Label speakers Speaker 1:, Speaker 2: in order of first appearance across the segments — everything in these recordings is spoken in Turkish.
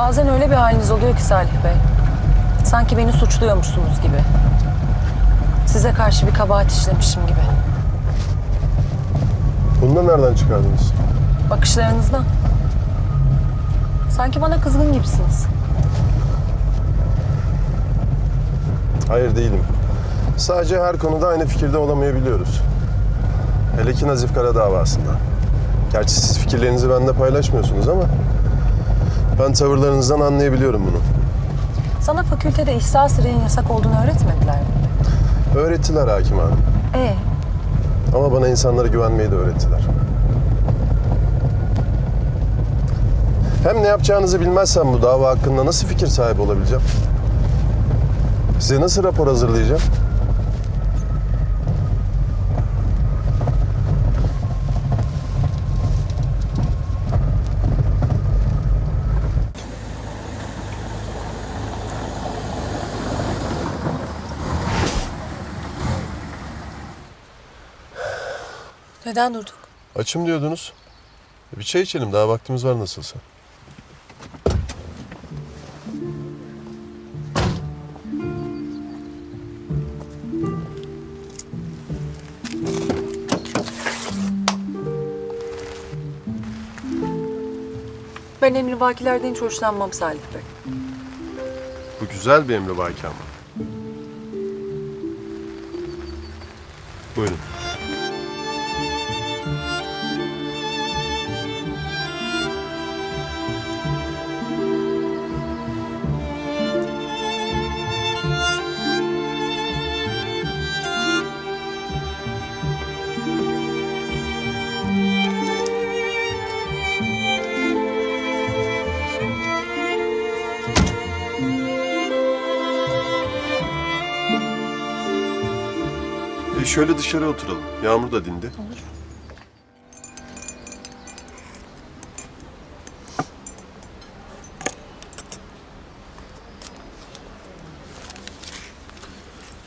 Speaker 1: Bazen öyle bir haliniz oluyor ki Salih Bey. Sanki beni suçluyormuşsunuz gibi. Size karşı bir kabahat işlemişim gibi.
Speaker 2: Bunu da nereden çıkardınız?
Speaker 1: Bakışlarınızdan. Sanki bana kızgın gibisiniz.
Speaker 2: Hayır değilim. Sadece her konuda aynı fikirde olamayabiliyoruz. Hele ki Nazif Kara davasında. Gerçi siz fikirlerinizi benimle paylaşmıyorsunuz ama... ...ben tavırlarınızdan anlayabiliyorum bunu.
Speaker 1: Sana fakültede ihsa sirenin yasak olduğunu öğretmediler mi?
Speaker 2: Öğrettiler hakim hanım.
Speaker 1: Ee,
Speaker 2: Ama bana insanlara güvenmeyi de öğrettiler. Hem ne yapacağınızı bilmezsem bu dava hakkında nasıl fikir sahibi olabileceğim? Size nasıl rapor hazırlayacağım?
Speaker 1: Neden durduk?
Speaker 2: Açım diyordunuz. Bir çay içelim daha vaktimiz var nasılsa.
Speaker 1: Ben emrivakilerden hiç hoşlanmam Salih Bey.
Speaker 2: Bu güzel bir emri vaki ama. Buyurun. Şöyle dışarı oturalım. Yağmur da dindi.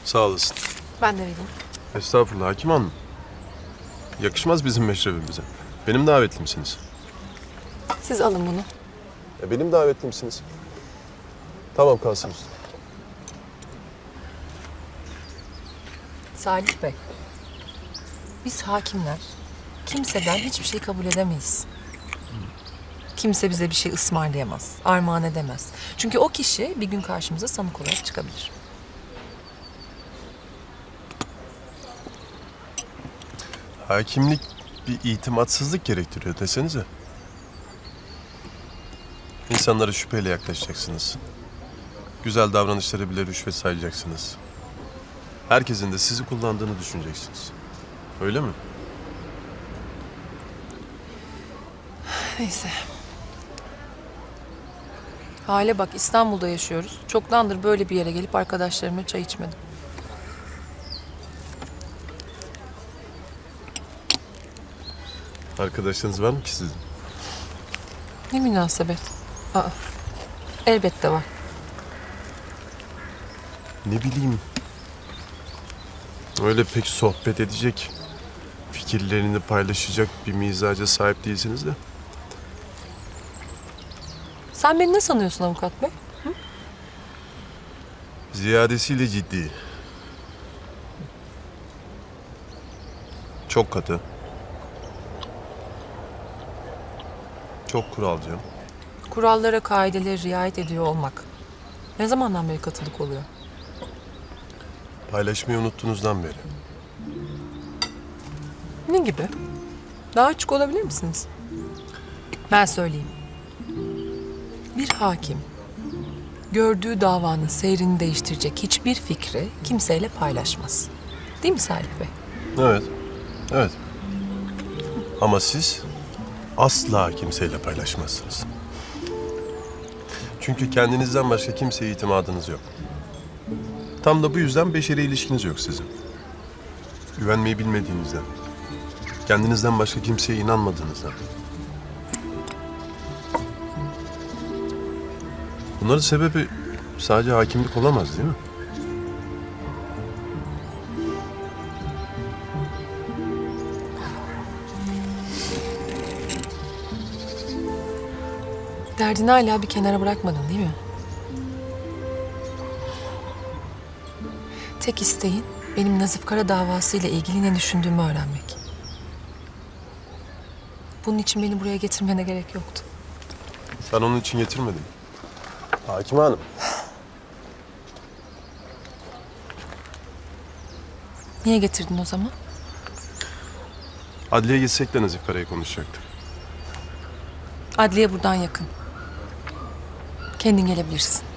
Speaker 2: Sağ olasın.
Speaker 3: Ben de vereyim.
Speaker 2: Estağfurullah Hakim Hanım. Yakışmaz bizim meşrebimize. Benim davetlimsiniz.
Speaker 3: Siz alın bunu.
Speaker 2: E benim davetlimsiniz. Tamam kalsın üstüne.
Speaker 1: Salih Bey, biz hakimler kimseden hiçbir şey kabul edemeyiz. Kimse bize bir şey ısmarlayamaz, armağan edemez. Çünkü o kişi bir gün karşımıza sanık olarak çıkabilir.
Speaker 2: Hakimlik bir itimatsızlık gerektiriyor desenize. İnsanlara şüpheyle yaklaşacaksınız. Güzel davranışları bile rüşvet sayacaksınız. Herkesin de sizi kullandığını düşüneceksiniz. Öyle mi?
Speaker 1: Neyse. Hale bak İstanbul'da yaşıyoruz. Çoktandır böyle bir yere gelip arkadaşlarımla çay içmedim.
Speaker 2: Arkadaşlarınız var mı ki sizin?
Speaker 1: Ne münasebet. Aa, elbette var.
Speaker 2: Ne bileyim. Öyle pek sohbet edecek, fikirlerini paylaşacak bir mizaca sahip değilsiniz de.
Speaker 1: Sen beni ne sanıyorsun avukat bey?
Speaker 2: Ziyadesiyle ciddi. Çok katı. Çok kuralcı.
Speaker 1: Kurallara, kaidelere riayet ediyor olmak. Ne zamandan beri katılık oluyor?
Speaker 2: Paylaşmayı unuttuğunuzdan beri.
Speaker 1: Ne gibi? Daha açık olabilir misiniz? Ben söyleyeyim. Bir hakim gördüğü davanın seyrini değiştirecek hiçbir fikri kimseyle paylaşmaz. Değil mi Salih Bey?
Speaker 2: Evet. Evet. Ama siz asla kimseyle paylaşmazsınız. Çünkü kendinizden başka kimseye itimadınız yok. Tam da bu yüzden beşeri ilişkiniz yok sizin. Güvenmeyi bilmediğinizden. Kendinizden başka kimseye inanmadığınızdan. Bunların sebebi sadece hakimlik olamaz değil mi?
Speaker 1: derdini hala bir kenara bırakmadın değil mi? Tek isteğin benim Nazif Kara davası ile ilgili ne düşündüğümü öğrenmek. Bunun için beni buraya getirmene gerek yoktu.
Speaker 2: Sen onun için getirmedin. Hakim Hanım.
Speaker 1: Niye getirdin o zaman?
Speaker 2: Adliye gitsek de Nazif Kara'yı konuşacaktık.
Speaker 1: Adliye buradan yakın. Kendin gelebilirsin.